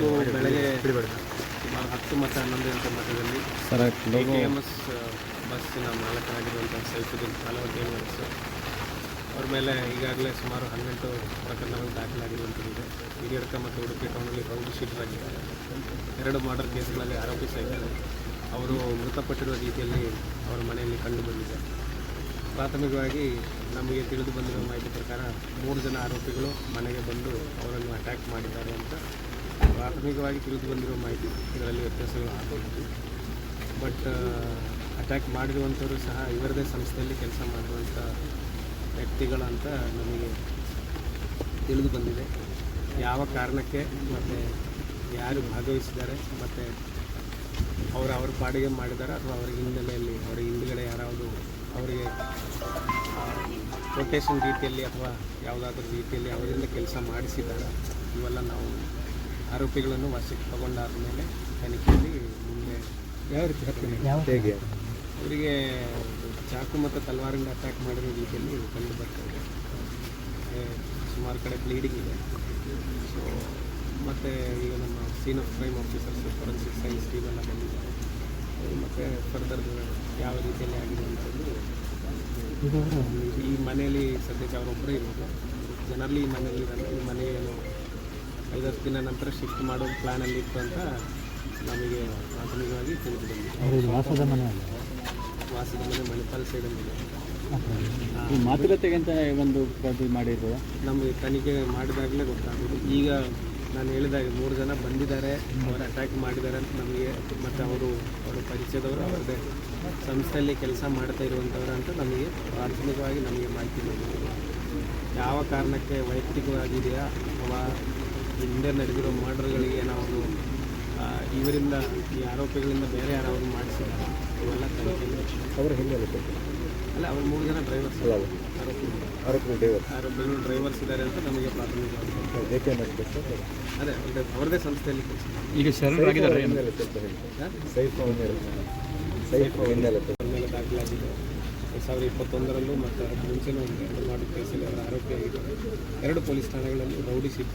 ಇವತ್ತು ಬೆಳಗ್ಗೆ ಸುಮಾರು ಹತ್ತು ಮತ್ತು ಹನ್ನೊಂದು ಗಂಟೆ ಮಟ್ಟದಲ್ಲಿ ಕೆ ಕೆ ಎಂ ಎಸ್ ಬಸ್ಸಿನ ಮಾಲಕರಾಗಿರುವಂಥ ಸೈಫುದ್ದೀನ್ ಕಾಲವತಿ ಎಸ್ ಅವ್ರ ಮೇಲೆ ಈಗಾಗಲೇ ಸುಮಾರು ಹನ್ನೆಂಟು ಪ್ರಕರಣಗಳು ದಾಖಲಾಗಿರುವಂಥದ್ದಿದೆ ಹಿರಿಯಡ್ಕ ಮತ್ತು ಉಡುಪಿ ಟೌನಲ್ಲಿ ರೌಂಡ್ ಶೀಟರಾಗಿದ್ದಾರೆ ಎರಡು ಮರ್ಡರ್ ಕೇಸ್ಗಳಲ್ಲಿ ಆರೋಪಿಸಾಗಿದ್ದಾರೆ ಅವರು ಮೃತಪಟ್ಟಿರುವ ರೀತಿಯಲ್ಲಿ ಅವರ ಮನೆಯಲ್ಲಿ ಕಂಡು ಬಂದಿದೆ. ಪ್ರಾಥಮಿಕವಾಗಿ ನಮಗೆ ತಿಳಿದು ಬಂದಿರೋ ಮಾಹಿತಿ ಪ್ರಕಾರ ಮೂರು ಜನ ಆರೋಪಿಗಳು ಮನೆಗೆ ಬಂದು ಅವರನ್ನು ಅಟ್ಯಾಕ್ ಮಾಡಿದ್ದಾರೆ ಅಂತ ಪ್ರಾಥಮಿಕವಾಗಿ ತಿಳಿದು ಬಂದಿರೋ ಮಾಹಿತಿ ಇದರಲ್ಲಿ ವ್ಯತ್ಯಾಸಗಳು ಆಗಬಹುದು ಬಟ್ ಅಟ್ಯಾಕ್ ಮಾಡಿರುವಂಥವರು ಸಹ ಇವರದೇ ಸಂಸ್ಥೆಯಲ್ಲಿ ಕೆಲಸ ಮಾಡುವಂಥ ವ್ಯಕ್ತಿಗಳಂತ ನಮಗೆ ತಿಳಿದು ಬಂದಿದೆ. ಯಾವ ಕಾರಣಕ್ಕೆ ಮತ್ತು ಯಾರು ಭಾಗವಹಿಸಿದ್ದಾರೆ, ಮತ್ತು ಅವರು ಅವ್ರ ಪಾಡಿಗೆ ಮಾಡಿದ್ದಾರೆ ಅಥವಾ ಅವ್ರ ಹಿನ್ನೆಲೆಯಲ್ಲಿ ಅವರ ಹಿಂದುಗಡೆ ಯಾರಾವುದು ಅವರಿಗೆ ರೊಟೇಷನ್ ರೀತಿಯಲ್ಲಿ ಅಥವಾ ಯಾವುದಾದ್ರೂ ರೀತಿಯಲ್ಲಿ ಅವರಿಂದ ಕೆಲಸ ಮಾಡಿಸಿದ್ದಾರೆ, ಇವೆಲ್ಲ ನಾವು ಆರೋಪಿಗಳನ್ನು ವಶಕ್ಕೆ ತಗೊಂಡಾದ ಮೇಲೆ ತನಿಖೆಯಲ್ಲಿ ಮುಂದೆ ಯಾವ ರೀತಿ ಹೇಗೆ? ಅವರಿಗೆ ಚಾಕು ಮತ್ತು ತಲವಾರಿಂದ ಅಟ್ಯಾಕ್ ಮಾಡಿರೋ ರೀತಿಯಲ್ಲಿ ಕಂಡು ಬರ್ತಾ ಇದೆ ಸುಮಾರು ಕಡೆ ಬ್ಲೀಡಿಂಗ್ ಇದೆ. ಸೊ ಮತ್ತು ಈಗ ನಮ್ಮ scene of crime officers forensic science team ಎಲ್ಲ ಬಂದಿದ್ದಾರೆ. ಮತ್ತು ಫರ್ದರ್ ಯಾವ ರೀತಿಯಲ್ಲಿ ಆಗಿದೆ ಅಂತಂದು ಈ ಮನೆಯಲ್ಲಿ ಸದ್ಯಕ್ಕೆ ಅವರೊಬ್ಬರೇ ಇರೋದು. ಜನರಲ್ಲಿ ಈ ಮನೆಯಲ್ಲಿ ಇರಲ್ಲ ಈ ಮನೆ ಏನು ಐದತ್ತು ದಿನ ನಂತರ ಶಿಫ್ಟ್ ಮಾಡೋ ಪ್ಲ್ಯಾನಲ್ಲಿ ಇತ್ತು ಅಂತ ನಮಗೆ ಪ್ರಾಥಮಿಕವಾಗಿ ತಿಳಿದು ಬಂದಿದೆ ವಾಸದ ಮನೆ ವಾಸದ ಮನೆ ಮಣಿಪಾಲ್ ಸೈಡಲ್ಲಿದೆ ಮಾತುಕತೆಗೆ ಅಂತ ಒಂದು ಇದು ಮಾಡಿದ್ರು. ನಮಗೆ ತನಿಖೆ ಮಾಡಿದಾಗಲೇ ಗೊತ್ತಾಗೋದು ಈಗ ನಾನು ಹೇಳಿದಾಗ ಮೂರು ಜನ ಬಂದಿದ್ದಾರೆ ಅವರು ಅಟ್ಯಾಕ್ ಮಾಡಿದ್ದಾರೆ ಅಂತ ನಮಗೆ ಮತ್ತು ಅವರು ಅವರ ಪರಿಚಯದವರು ಅವರದೇ ಸಂಸ್ಥೆಯಲ್ಲಿ ಕೆಲಸ ಮಾಡ್ತಾ ಇರುವಂಥವ್ರು ಅಂತ ನಮಗೆ ಪ್ರಾಥಮಿಕವಾಗಿ ನಮಗೆ ಮಾಹಿತಿ ಯಾವ ಕಾರಣಕ್ಕೆ ವೈಯಕ್ತಿಕವಾಗಿದೆಯಾ ಅಥವಾ ಹಿಂದೆ ನಡೆದಿರೋ ಮರ್ಡರ್ಗಳಿಗೆ ಏನಾದರೂ ಇವರಿಂದ ಈ ಆರೋಪಿಗಳಿಂದ ಬೇರೆ ಯಾರಾದರೂ ಮಾಡಿಸಿದ್ದಾರೆ ಇವೆಲ್ಲ ತನಿಖೆ ಅವರು ಹೆಂಗೆ ಅಲ್ಲ ಅವ್ರು ಮೂರು ಜನ ಡ್ರೈವರ್ಸ್. ಆರೋಪಿಗಳು ಆರೋಪಿ ಆರೋಪಿಗಳು ಡ್ರೈವರ್ಸ್. ಇದ್ದಾರೆ ಅಂತ ನಮಗೆ ಪ್ರಾಥಮಿಕವಾಗಿ ಅದೇ ಅವ್ರದ್ದೇ ಅವ್ರದ್ದೇ ಸಂಸ್ಥೆಯಲ್ಲಿ ಈಗ ಶರಣರಾಗಿದ್ದಾರೆ. ಸೈಫ್ ಸೈಫ್ ಹಿನ್ನೆಲೆ ದಾಖಲಾಗಿದೆ ಎರಡು ಸಾವಿರದ ಇಪ್ಪತ್ತೊಂದರಲ್ಲೂ ಮತ್ತು ಮುಂಚೆನೂ ಒಂದು ಎರಡು ಮಾಡಿ ಕೇಸಲ್ಲಿ ಅವರ ಆರೋಪಿಯಾಗಿದ್ದಾರೆ ಎರಡು ಪೊಲೀಸ್ ಠಾಣೆಗಳಲ್ಲಿ ರೌಡಿ ಶೀಟ್